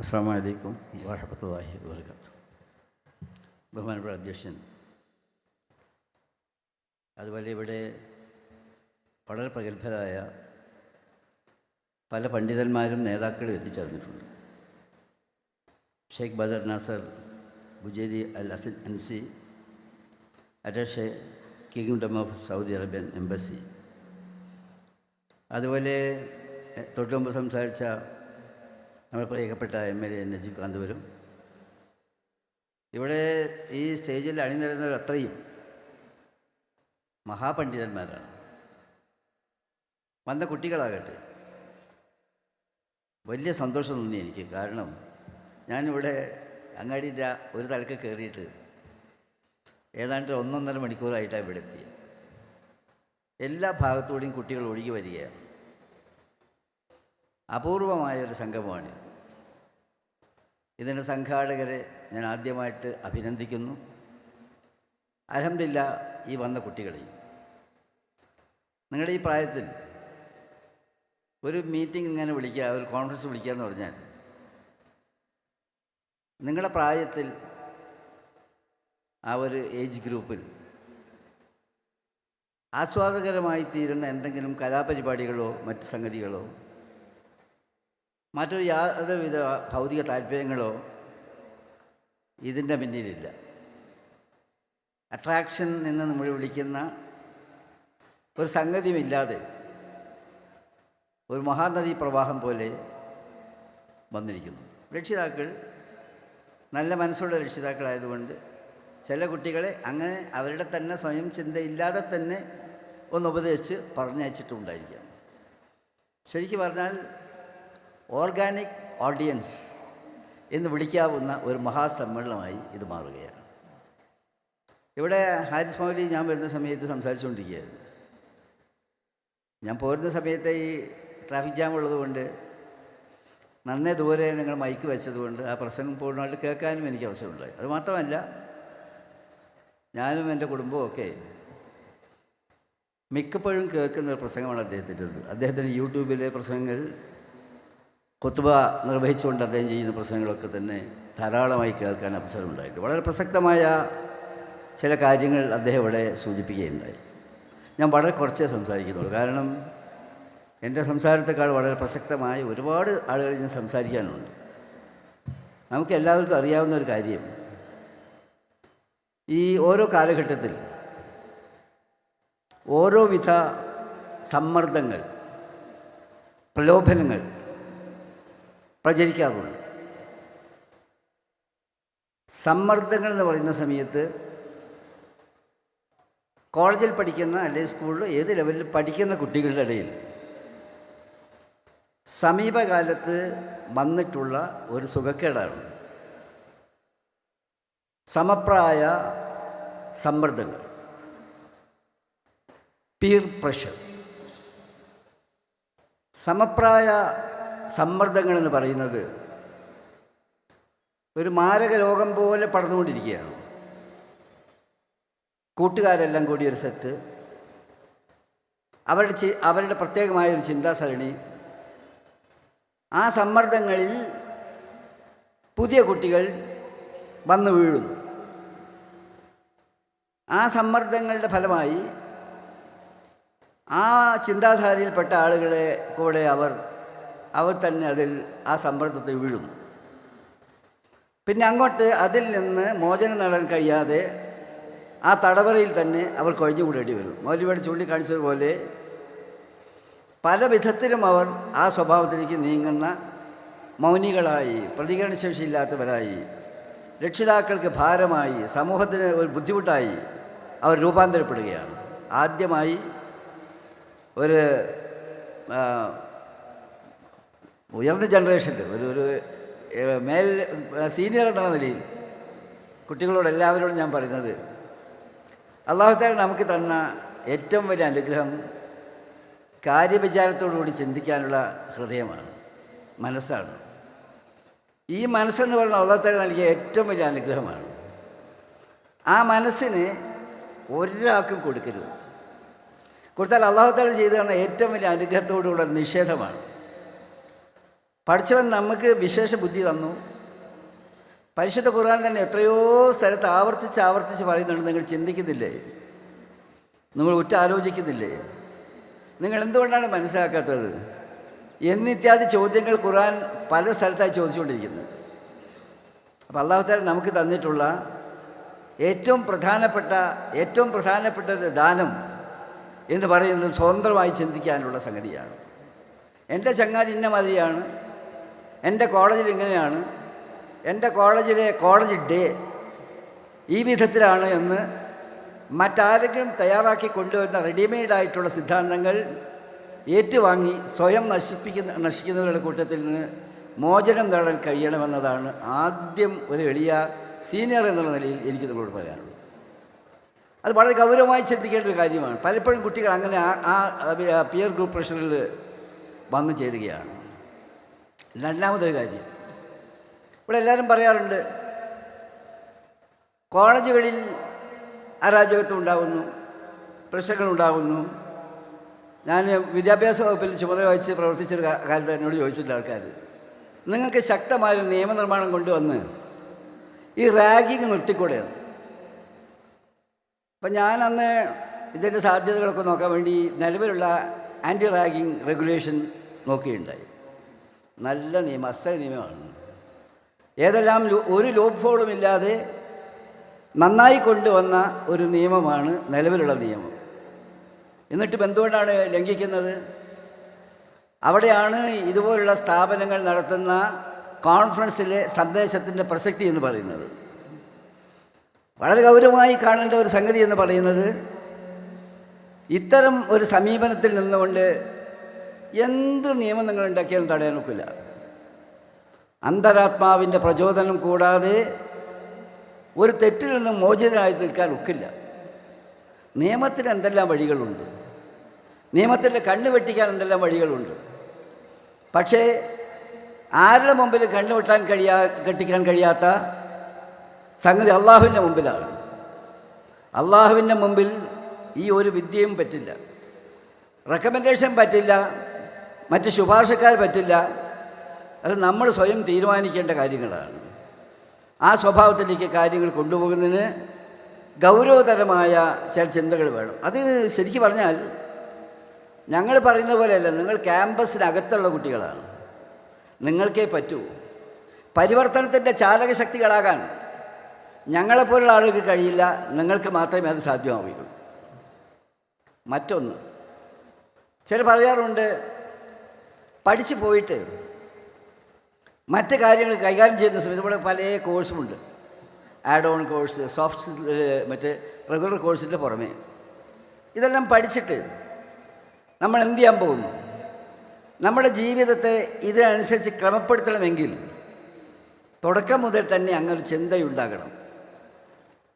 അസ്സാം വലൈക്കും വർഗത്ത് ബഹുമാനപ്പെട്ട അധ്യക്ഷൻ അതുപോലെ ഇവിടെ വളരെ പ്രഗത്ഭരായ പല പണ്ഡിതന്മാരും നേതാക്കളും എത്തിച്ചേർന്നിട്ടുണ്ട്. Sheikh Badar Nasser Bujedi Al Asin Ansi attache kingdom of Saudi Arabian embassy. അതുപോലെ തൊട്ടുമുമ്പ് സംസാരിച്ച നമ്മുടെ പ്രിയപ്പെട്ട M L A Najeeb Kanthapuram ഇവിടെ ഈ സ്റ്റേജിൽ അണിനിരുന്നവർ അത്രയും മഹാപണ്ഡിതന്മാരാണ്. വന്ന കുട്ടികളാകട്ടെ. വലിയ സന്തോഷം തോന്നി എനിക്ക്. കാരണം ഞാനിവിടെ അങ്ങാടിന്റെ ഒരു തലക്ക് കയറിയിട്ട് ഏതാണ്ട് ഒന്നൊന്നര മണിക്കൂറായിട്ടാണ് ഇവിടെ എത്തിയത് എല്ലാ ഭാഗത്തുകൂടിയും കുട്ടികൾ ഒഴുകി വരികയാണ്. അപൂർവമായ ഒരു സംഗമമാണിത്. ഇതിന്റെ സംഘാടകരെ ഞാൻ ആദ്യമായിട്ട് അഭിനന്ദിക്കുന്നു. അലഹമില്ല ഈ വന്ന കുട്ടികളെ നിങ്ങളുടെ ഈ പ്രായത്തിൽ ഒരു മീറ്റിംഗ് ഇങ്ങനെ വിളിക്കുക ഒരു കോൺഫറൻസ് വിളിക്കുക എന്ന് പറഞ്ഞാൽ നിങ്ങളുടെ പ്രായത്തിൽ ആ ഒരു ഏജ് ഗ്രൂപ്പിൽ ആസ്വാദകരമായി തീരുന്ന എന്തെങ്കിലും കലാപരിപാടികളോ മറ്റ് സംഗതികളോ മറ്റൊരു യാതൊരുവിധ ഭൗതിക താല്പര്യങ്ങളോ ഇതിന്റെ പിന്നിലില്ല. അട്രാക്ഷൻ എന്ന് നമ്മൾ വിളിക്കുന്ന ഒരു സംഗതിയുമില്ലാതെ ഒരു മഹാനദീ പ്രവാഹം പോലെ വന്നിരിക്കുന്നു. രക്ഷിതാക്കൾ നല്ല മനസ്സുള്ള രക്ഷിതാക്കളായതുകൊണ്ട് ചില കുട്ടികളെ അങ്ങനെ അവരുടെ തന്നെ സ്വയം ചിന്തയില്ലാതെ തന്നെ ഒന്ന് ഉപദേശിച്ച് പറഞ്ഞയച്ചിട്ടുണ്ടായിരിക്കാം. ശരിക്കും പറഞ്ഞാൽ ഓർഗാനിക് ഓഡിയൻസ് എന്ന് വിളിക്കാവുന്ന ഒരു മഹാസമ്മേളനമായി ഇത് മാറുകയാണ്. ഇവിടെ ഹാരിസ് മൗലി ഞാൻ വരുന്ന സമയത്ത് സംസാരിച്ചുകൊണ്ടിരിക്കുകയായിരുന്നു. ഞാൻ പോരുന്ന സമയത്ത് ഈ ട്രാഫിക് ജാം ഉള്ളതുകൊണ്ട് നന്നേ ദൂരെ നിങ്ങൾ മൈക്ക് വെച്ചതുകൊണ്ട് ആ പ്രസംഗം പൂർണമായിട്ട് കേൾക്കാനും എനിക്ക് അവസരമുണ്ടായി. അത് മാത്രമല്ല ഞാനും എന്റെ കുടുംബവും ഒക്കെ മിക്കപ്പോഴും കേൾക്കുന്ന ഒരു പ്രസംഗമാണ് അദ്ദേഹത്തിന്റെ അദ്ദേഹത്തിന്റെ യൂട്യൂബിലെ പ്രസംഗങ്ങൾ കൊത്തുബ നിർവഹിച്ചുകൊണ്ട് അദ്ദേഹം ചെയ്യുന്ന പ്രസംഗങ്ങളൊക്കെ തന്നെ ധാരാളമായി കേൾക്കാൻ അവസരമുണ്ടായിട്ട് വളരെ പ്രസക്തമായ ചില കാര്യങ്ങൾ അദ്ദേഹം ഇവിടെ സൂചിപ്പിക്കുകയുണ്ടായി. ഞാൻ വളരെ കുറച്ചേ സംസാരിക്കുന്നുള്ളൂ. കാരണം എന്റെ സംസാരത്തെക്കാൾ വളരെ പ്രസക്തമായ ഒരുപാട് ആളുകൾ ഇന്ന് സംസാരിക്കാനുണ്ട്. നമുക്ക് എല്ലാവർക്കും അറിയാവുന്ന ഒരു കാര്യം. ഈ ഓരോ കാലഘട്ടത്തിൽ ഓരോ വിധ സമ്മർദ്ദങ്ങൾ പ്രലോഭനങ്ങൾ പ്രചരിക്കാറുണ്ട്. സമ്മർദ്ദങ്ങൾ എന്ന് പറയുന്ന സമയത്ത് കോളേജിൽ പഠിക്കുന്ന അല്ലെങ്കിൽ സ്കൂളിൽ ഏത് ലെവലിൽ പഠിക്കുന്ന കുട്ടികളുടെ ഇടയിൽ സമീപകാലത്ത് വന്നിട്ടുള്ള ഒരു സുഖക്കേടാണ്. സമപ്രായ സമ്മർദ്ദങ്ങൾ. പീർ പ്രഷർ സമപ്രായ സമ്മർദ്ദങ്ങൾ എന്ന് പറയുന്നത് ഒരു മാരക രോഗം പോലെ പടർന്നുകൊണ്ടിരിക്കുകയാണ്. കൂട്ടുകാരെല്ലാം കൂടി ഒരു സെറ്റ്. അവരുടെ ചി അവരുടെ പ്രത്യേകമായ ഒരു ചിന്താസരണി. ആ സമ്മർദ്ദങ്ങളിൽ പുതിയ കുട്ടികൾ വന്നു വീഴുന്നു. ആ സമ്മർദ്ദങ്ങളുടെ ഫലമായി ആ ചിന്താധാരയിൽപ്പെട്ട ആളുകളെ കൂടെ അവർ അവർ തന്നെ അതിൽ ആ സമ്മർദ്ദത്തിൽ വീഴുന്നു പിന്നെ അങ്ങോട്ട് അതിൽ നിന്ന് മോചനം നേടാൻ കഴിയാതെ ആ തടവറയിൽ തന്നെ അവർ കൊഴിഞ്ഞുകൂടേണ്ടി വരും. മൗലിയോട് ചൂണ്ടിക്കാണിച്ചതുപോലെ പല വിധത്തിലും അവർ ആ സ്വഭാവത്തിലേക്ക് നീങ്ങുന്ന മൗനികളായി പ്രതികരണശേഷിയില്ലാത്തവരായി രക്ഷിതാക്കൾക്ക് ഭാരമായി സമൂഹത്തിന് ഒരു ബുദ്ധിമുട്ടായി അവർ രൂപാന്തരപ്പെടുകയാണ്. ആദ്യമായി ഒരു ഉയർന്ന ജനറേഷന്റെ ഒരു ഒരു മേൽ സീനിയർ എന്നുള്ള നിലയിൽ കുട്ടികളോട് എല്ലാവരോടും ഞാൻ പറയുന്നത് അള്ളാഹുത്താൽ നമുക്ക് തന്ന ഏറ്റവും വലിയ അനുഗ്രഹം കാര്യവിചാരത്തോടുകൂടി ചിന്തിക്കാനുള്ള ഹൃദയമാണ് മനസ്സാണ്. ഈ മനസ്സെന്ന് പറയുന്ന അള്ളാഹുത്താൽ നൽകിയ ഏറ്റവും വലിയ അനുഗ്രഹമാണ്. ആ മനസ്സിന് ഒരാൾക്കും കൊടുക്കരുത്. കൊടുത്താൽ അള്ളാഹുത്താൽ ചെയ്തു തന്ന ഏറ്റവും വലിയ അനുഗ്രഹത്തോടുള്ള നിഷേധമാണ്. പഠിച്ചവൻ നമുക്ക് വിശേഷ ബുദ്ധി തന്നു. പരിശുദ്ധ ഖുർആൻ തന്നെ എത്രയോ സ്ഥലത്ത് ആവർത്തിച്ച് ആവർത്തിച്ച് പറയുന്നുണ്ട് നിങ്ങൾ ചിന്തിക്കുന്നില്ലേ? നിങ്ങൾ ഉറ്റ ആലോചിക്കുന്നില്ലേ? നിങ്ങൾ എന്തുകൊണ്ടാണ് മനസ്സിലാക്കാത്തത്? എന്നിത്യാദി ചോദ്യങ്ങൾ ഖുർആൻ പല സ്ഥലത്തായി ചോദിച്ചുകൊണ്ടിരിക്കുന്നത് അപ്പോൾ അള്ളാഹുത്താല നമുക്ക് തന്നിട്ടുള്ള ഏറ്റവും പ്രധാനപ്പെട്ട ഏറ്റവും പ്രധാനപ്പെട്ട ഒരു ദാനം എന്ന് പറയുന്നത് സ്വതന്ത്രമായി ചിന്തിക്കാനുള്ള സംഗതിയാണ്. എന്റെ ചങ്ങാതി ഇന്ന മാതിരിയാണ്. എന്റെ കോളേജിൽ ഇങ്ങനെയാണ് എന്റെ കോളേജിലെ കോളേജ് ഡേ ഈ വിധത്തിലാണ് എന്ന് മറ്റാരെങ്കിലും തയ്യാറാക്കി കൊണ്ടുവരുന്ന റെഡിമെയ്ഡ് ആയിട്ടുള്ള സിദ്ധാന്തങ്ങൾ ഏറ്റുവാങ്ങി സ്വയം നശിപ്പിക്കുന്ന നശിക്കുന്നവരുടെ കൂട്ടത്തിൽ നിന്ന് മോചനം നേടാൻ കഴിയണമെന്നതാണ് ആദ്യം ഒരു എളിയ സീനിയർ എന്നുള്ള നിലയിൽ എനിക്ക് നിങ്ങളോട് പറയാനുള്ളത്. അത് വളരെ ഗൗരവമായി ചിന്തിക്കേണ്ട ഒരു കാര്യമാണ്. പലപ്പോഴും കുട്ടികൾ അങ്ങനെ ആ പിയർ ഗ്രൂപ്പ് പ്രഷറിൽ വന്നു ചേരുകയാണ്. രണ്ടാമതൊരു കാര്യം. ഇവിടെ എല്ലാവരും പറയാറുണ്ട് കോളേജുകളിൽ അരാജകത്വം ഉണ്ടാകുന്നു പ്രശ്നങ്ങൾ ഉണ്ടാകുന്നു. ഞാൻ വിദ്യാഭ്യാസ വകുപ്പിൽ ചുമതല വഹിച്ച് പ്രവർത്തിച്ചൊരു കാലത്ത് എന്നോട് ചോദിച്ചിട്ടുള്ള ആൾക്കാർ നിങ്ങൾക്ക് ശക്തമായൊരു നിയമനിർമ്മാണം കൊണ്ടുവന്ന് ഈ റാഗിങ് നിർത്തിക്കൂടെയാണ്. അപ്പം ഞാൻ അന്ന് ഇതിന്റെ സാധ്യതകളൊക്കെ നോക്കാൻ വേണ്ടി നിലവിലുള്ള ആന്റി റാഗിങ് റെഗുലേഷൻ നോക്കുകയുണ്ടായി നല്ല നിയമം അസ്ഥ നിയമമാണ്. ഏതെല്ലാം ഒരു ലോപ് ഹോളും ഇല്ലാതെ നന്നായി കൊണ്ടുവന്ന ഒരു നിയമമാണ് നിലവിലുള്ള നിയമം. എന്നിട്ടും എന്തുകൊണ്ടാണ് ലംഘിക്കുന്നത്? അവിടെയാണ് ഇതുപോലുള്ള സ്ഥാപനങ്ങൾ നടത്തുന്ന കോൺഫറൻസിലെ സന്ദേശത്തിന്റെ പ്രസക്തി എന്ന് പറയുന്നത്. വളരെ ഗൗരവമായി കാണേണ്ട ഒരു സംഗതി എന്ന് പറയുന്നത് ഇത്തരം ഒരു സമീപനത്തിൽ നിന്നുകൊണ്ട് എന്ത് നിയമം നിങ്ങൾ ഉണ്ടാക്കിയാലും തടയാൻ ഒക്കില്ല. അന്തരാത്മാവിന്റെ പ്രചോദനം കൂടാതെ ഒരു തെറ്റിൽ നിന്നും മോചിതനായി നിൽക്കാൻ ഒക്കില്ല. നിയമത്തിന് എന്തെല്ലാം വഴികളുണ്ട്? നിയമത്തിൽ കണ്ണ് വെട്ടിക്കാൻ എന്തെല്ലാം വഴികളുണ്ട്? പക്ഷേ ആരുടെ മുമ്പിൽ കണ്ണു വെട്ടാൻ കഴിയാ കെട്ടിക്കാൻ കഴിയാത്ത സംഗതി അള്ളാഹുവിന്റെ മുമ്പിലാണ്. അള്ളാഹുവിന്റെ മുമ്പിൽ ഈ ഒരു വിദ്യയും പറ്റില്ല. റെക്കമെൻഡേഷൻ പറ്റില്ല. മറ്റ് ശുപാർശക്കാർ പറ്റില്ല. അത് നമ്മൾ സ്വയം തീരുമാനിക്കേണ്ട കാര്യങ്ങളാണ്. ആ സ്വഭാവത്തിലേക്ക് കാര്യങ്ങൾ കൊണ്ടുപോകുന്നതിന് ഗൗരവതരമായ ചില ചിന്തകൾ വേണം. അത് ശരിക്കും പറഞ്ഞാൽ ഞങ്ങൾ പറയുന്ന പോലെയല്ല നിങ്ങൾ ക്യാമ്പസിനകത്തുള്ള കുട്ടികളാണ്. നിങ്ങൾക്കേ പറ്റൂ. പരിവർത്തനത്തിന്റെ ചാലകശക്തികളാകാൻ ഞങ്ങളെപ്പോലുള്ള ആളുകൾക്ക് കഴിയില്ല. നിങ്ങൾക്ക് മാത്രമേ അത് സാധ്യമാവുകയുള്ളൂ. മറ്റൊന്ന് ചില പറയാറുണ്ട് പഠിച്ചു പോയിട്ട് മറ്റു കാര്യങ്ങൾ കൈകാര്യം ചെയ്യുന്ന സമയത്ത് ഇവിടെ പല കോഴ്സുമുണ്ട്. ആഡ് ഓൺ കോഴ്സ് സോഫ്റ്റ് മറ്റേ റെഗുലർ കോഴ്സിന്റെ പുറമേ. ഇതെല്ലാം പഠിച്ചിട്ട് നമ്മൾ എന്ത് ചെയ്യാൻ പോകുന്നു? നമ്മുടെ ജീവിതത്തെ ഇതിനനുസരിച്ച് ക്രമപ്പെടുത്തണമെങ്കിൽ തുടക്കം മുതൽ തന്നെ അങ്ങനൊരു ചിന്തയുണ്ടാകണം.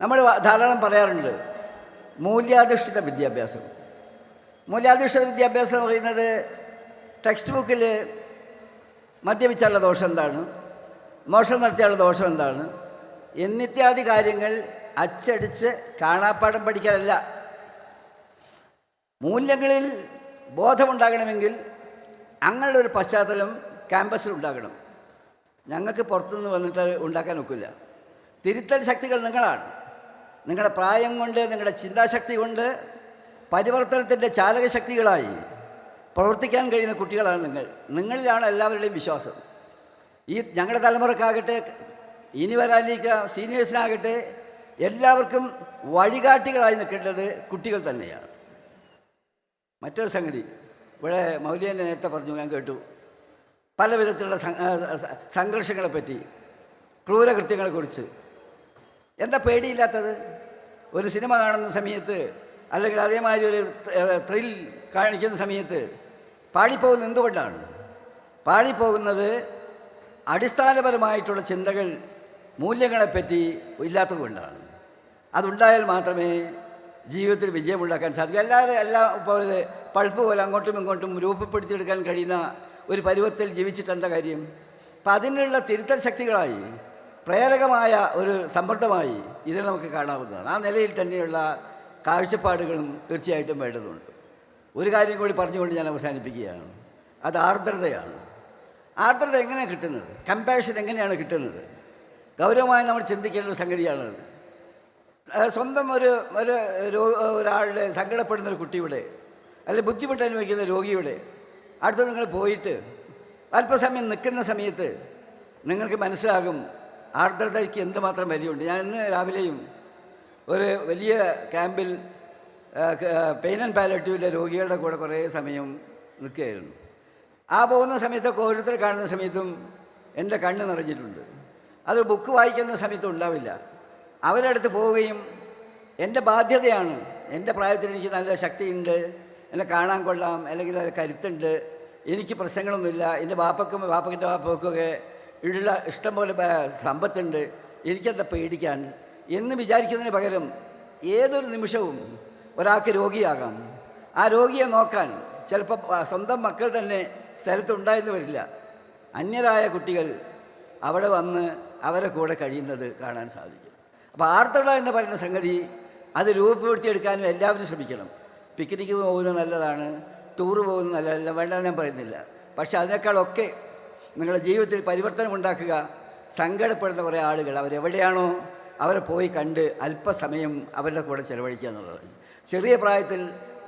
നമ്മൾ ധാരാളം പറയാറുണ്ട് മൂല്യാധിഷ്ഠിത വിദ്യാഭ്യാസം. മൂല്യാധിഷ്ഠിത വിദ്യാഭ്യാസം എന്ന് പറയുന്നത് ടെക്സ്റ്റ് ബുക്കിൽ മദ്യപിച്ചാലുള്ള ദോഷം എന്താണ്? മോഷണം നടത്തിയുള്ള ദോഷം എന്താണ്? എന്നിത്യാദി കാര്യങ്ങൾ അച്ചടിച്ച് കാണാപ്പാഠം പഠിക്കാനല്ല മൂല്യങ്ങളിൽ ബോധമുണ്ടാകണമെങ്കിൽ അങ്ങനെയുള്ള ഒരു പശ്ചാത്തലം ക്യാമ്പസിൽ ഉണ്ടാകണം. ഞങ്ങൾക്ക് പുറത്തുനിന്ന് വന്നിട്ട് ഉണ്ടാക്കാൻ ഒക്കില്ല. തിരുത്തൽ ശക്തികൾ നിങ്ങളാണ്. നിങ്ങളുടെ പ്രായം കൊണ്ട് നിങ്ങളുടെ ചിന്താശക്തി കൊണ്ട് പരിവർത്തനത്തിന്റെ ചാലകശക്തികളായി പ്രവർത്തിക്കാൻ കഴിയുന്ന കുട്ടികളാണ് നിങ്ങൾ. നിങ്ങളിലാണ് എല്ലാവരുടെയും വിശ്വാസം. ഈ ഞങ്ങളുടെ തലമുറക്കാകട്ടെ ഇനി വരാനിരിക്കുക സീനിയേഴ്സിനാകട്ടെ എല്ലാവർക്കും വഴികാട്ടികളായി നിൽക്കേണ്ടത് കുട്ടികൾ തന്നെയാണ്. മറ്റൊരു സംഗതി ഇവിടെ മൗലിയനെ നേരത്തെ പറഞ്ഞു ഞാൻ കേട്ടു. പല വിധത്തിലുള്ള സംഘർഷങ്ങളെപ്പറ്റി ക്രൂരകൃത്യങ്ങളെക്കുറിച്ച് എന്താ പേടിയില്ലാത്തത്? ഒരു സിനിമ കാണുന്ന സമയത്ത് അല്ലെങ്കിൽ അതേമാതിരി ഒരു ത്രിൽ കാണിക്കുന്ന സമയത്ത് പാടിപ്പോകുന്നത് എന്തുകൊണ്ടാണ്? പാടിപ്പോകുന്നത് അടിസ്ഥാനപരമായിട്ടുള്ള ചിന്തകൾ മൂല്യങ്ങളെപ്പറ്റി ഇല്ലാത്തത് കൊണ്ടാണ്. അതുണ്ടായാൽ മാത്രമേ ജീവിതത്തിൽ വിജയമുണ്ടാക്കാൻ സാധിക്കൂ. എല്ലാവരും എല്ലാ പോലെ പൾപ്പ് പോലെ അങ്ങോട്ടും ഇങ്ങോട്ടും രൂപപ്പെടുത്തിയെടുക്കാൻ കഴിയുന്ന ഒരു പരുവത്തിൽ ജീവിച്ചിട്ട് എന്താ കാര്യം? അപ്പം അതിനുള്ള തിരുത്തൽ ശക്തികളായി പ്രേരകമായ ഒരു സമ്മർദ്ദമായി ഇതിനെ നമുക്ക് കാണാവുന്നതാണ്. ആ നിലയിൽ തന്നെയുള്ള കാഴ്ചപ്പാടുകളും തീർച്ചയായിട്ടും വേണ്ടതുണ്ട്. ഒരു കാര്യം കൂടി പറഞ്ഞുകൊണ്ട് ഞാൻ അവസാനിപ്പിക്കുകയാണ്. അത് ആർദ്രതയാണ്. ആർദ്രത എങ്ങനെയാണ് കിട്ടുന്നത്? കമ്പാഷൻ എങ്ങനെയാണ് കിട്ടുന്നത്? ഗൗരവമായി നമ്മൾ ചിന്തിക്കേണ്ട ഒരു സംഗതിയാണത് സ്വന്തം ഒരു ഒരു ഒരാളുടെ സങ്കടപ്പെടുന്ന ഒരു കുട്ടിയുടെ അല്ലെങ്കിൽ ബുദ്ധിമുട്ട് അനുഭവിക്കുന്ന രോഗിയുടെ അടുത്ത് നിങ്ങൾ പോയിട്ട് അല്പസമയം നിൽക്കുന്ന സമയത്ത് നിങ്ങൾക്ക് മനസ്സിലാകും ആർദ്രതയ്ക്ക് എന്തുമാത്രം വിലയുണ്ട്. ഞാൻ ഇന്ന് രാവിലെയും ഒരു വലിയ ക്യാമ്പിൽ പെയിൻ ആൻഡ് പാലറ്റീവിലെ രോഗികളുടെ കൂടെ കുറേ സമയം നിൽക്കുകയായിരുന്നു. ആ പോകുന്ന സമയത്തൊക്കെ ഓരോരുത്തർ കാണുന്ന സമയത്തും എന്റെ കണ്ണ് നിറഞ്ഞിട്ടുണ്ട്. അത് ബുക്ക് വായിക്കുന്ന സമയത്തും ഉണ്ടാവില്ല. അവരുടെ അടുത്ത് പോവുകയും എന്റെ ബാധ്യതയാണ്. എന്റെ പ്രായത്തിൽ എനിക്ക് നല്ല ശക്തിയുണ്ട്. എന്നെ കാണാൻ കൊള്ളാം. അല്ലെങ്കിൽ നല്ല കരുത്തുണ്ട്. എനിക്ക് പ്രശ്നങ്ങളൊന്നുമില്ല. എന്റെ വാപ്പക്കും വാപ്പക്കിന്റെ വാപ്പക്കൊക്കെ ഉള്ള ഇഷ്ടം പോലെ സമ്പത്തുണ്ട്. എനിക്കെന്താ പേടിക്കാൻ? എന്ന് വിചാരിക്കുന്നതിന് പകരം ഏതൊരു നിമിഷവും ഒരാൾക്ക് രോഗിയാകാം. ആ രോഗിയെ നോക്കാൻ ചിലപ്പോൾ സ്വന്തം മക്കൾ തന്നെ സ്ഥലത്തുണ്ടായെന്ന് വരില്ല. അന്യരായ കുട്ടികൾ അവിടെ വന്ന് അവരെ കൂടെ കഴിയുന്നത് കാണാൻ സാധിക്കും. അപ്പോൾ ആർത്തട എന്ന് പറയുന്ന സംഗതി അത് രൂപപ്പെടുത്തിയെടുക്കാനും എല്ലാവരും ശ്രമിക്കണം. പിക്നിക്ക് പോകുന്നത് നല്ലതാണ് ടൂറ് പോകുന്നത് നല്ലതല്ല വേണ്ടെന്ന് ഞാൻ പറയുന്നില്ല. പക്ഷേ അതിനേക്കാളൊക്കെ നിങ്ങളുടെ ജീവിതത്തിൽ പരിവർത്തനം ഉണ്ടാക്കുക സങ്കടപ്പെടുന്ന കുറേ ആളുകൾ അവരെവിടെയാണോ അവരെ പോയി കണ്ട് അല്പസമയം അവരുടെ കൂടെ ചിലവഴിക്കുക എന്നുള്ളത് ചെറിയ പ്രായത്തിൽ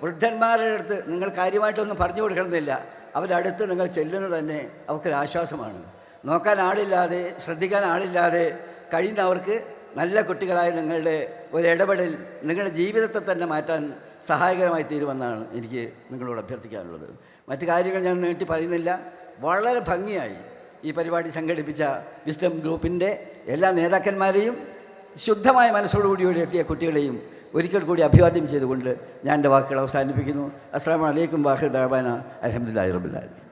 വൃദ്ധന്മാരുടെ അടുത്ത് നിങ്ങൾ കാര്യമായിട്ടൊന്നും പറഞ്ഞു കൊടുക്കണമെന്നില്ല. അവരുടെ അടുത്ത് നിങ്ങൾ ചെല്ലുന്നത് തന്നെ അവർക്കൊരാശ്വാസമാണ് നോക്കാൻ ആളില്ലാതെ ശ്രദ്ധിക്കാൻ ആളില്ലാതെ കഴിയുന്നവർക്ക് നല്ല കുട്ടികളായ നിങ്ങളുടെ ഒരു ഇടപെടൽ നിങ്ങളുടെ ജീവിതത്തെ തന്നെ മാറ്റാൻ സഹായകരമായി തീരുമെന്നാണ് എനിക്ക് നിങ്ങളോട് അഭ്യർത്ഥിക്കാനുള്ളത്. മറ്റു കാര്യങ്ങൾ ഞാൻ നീട്ടി പറയുന്നില്ല. വളരെ ഭംഗിയായി ഈ പരിപാടി സംഘടിപ്പിച്ച വിസ്ഡം ഗ്രൂപ്പിന്റെ എല്ലാ നേതാക്കന്മാരെയും ശുദ്ധമായ മനസ്സോടുകൂടി കൂടി എത്തിയ കുട്ടികളെയും ഒരിക്കൽ കൂടി അഭിവാദ്യം ചെയ്തുകൊണ്ട് ഞാൻ എന്റെ വാക്കുകൾ അവസാനിപ്പിക്കുന്നു. അസ്സാം വലൈക്കും വാഹിദ് ദാബാന അലഹമുല്ലാ റബുല്ലാലും